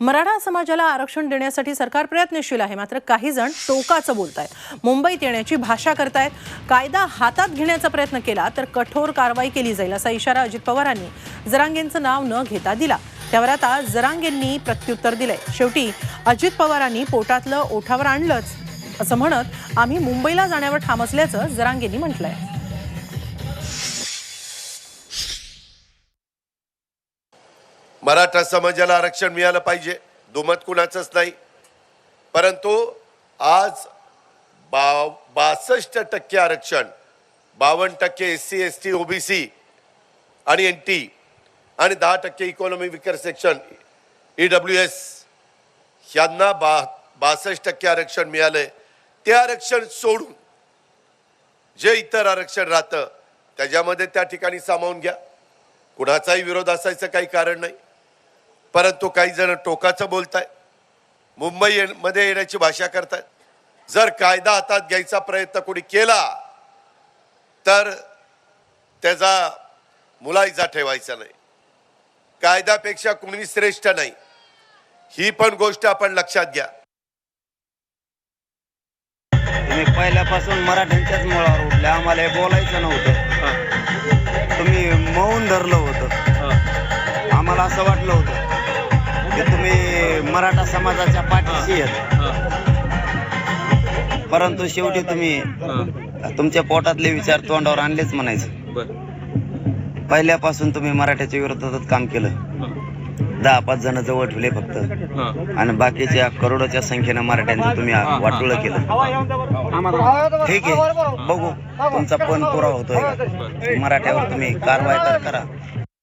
मराठा समाजाला आरक्षण देण्यासाठी सरकार प्रयत्नशील आहे. मात्र काही जण टोकाचं आहेत मुंबईत येण्याची भाषा करतायत. कायदा हातात घेण्याचा प्रयत्न केला तर कठोर कारवाई केली जाईल असा इशारा अजित पवारांनी जरांगेंचं नाव न घेता दिला. त्यावर आता जरांगेंनी प्रत्युत्तर दिलंय. शेवटी अजित पवारांनी पोटातलं ओठावर आणलंच. असं म्हणत आम्ही मुंबईला जाण्यावर ठाम असल्याचं जरांगेंनी म्हटलंय. मराठा समाजाला आरक्षण मिळालं पाहिजे. दुमत कुणाचंच नाही. परंतु आज बा बासष्ट टक्के आरक्षण बावन्न टक्के S C S T OBC आणि एन टी आणि दहा टक्के economy weaker section E W S यांना बा बासष्ट टक्के आरक्षण मिळालंय. ते आरक्षण सोडून जे इतर आरक्षण राहतं त्याच्यामध्ये त्या ठिकाणी सामावून घ्या. कुणाचाही विरोध असायचं काही कारण नाही. परंतु काही जण टोकाचं बोलताय. मुंबई ये- मध्ये येण्याची भाषा करतायत. जर कायदा हातात घ्यायचा प्रयत्न कोणी केला तर त्याचा मुलायजा ठेवायचा नाही. कायद्यापेक्षा कुणी श्रेष्ठ नाही. ही पण गोष्ट आपण लक्षात घ्या. तुम्ही पहिल्यापासून मराठ्यांच्याच मुळावर उठले. आम्हाला हे बोलायचं नव्हतं. तुम्ही मौन धरलं होतं. आम्हाला असं वाटलं होतं. की तुम्ही मराठा समाजाच्या पाठीशी आहेत परंतु शेवटी तुम्ही तुमच्या पोटातले विचार तोंडावर आणलेच म्हणायचं. पहिल्यापासून तुम्ही मराठ्याच्या विरोधातच काम केलं. दहा पाच जण जवळ ठेवले फक्त. आणि बाकीच्या करोडोच्या संख्येनं मराठ्यांचं तुम्ही वाटोळ केलं. ठीक आहे. बघू. तुमचा पण पुरावा होतोय मराठ्यावर तुम्ही कारवाई तर करा.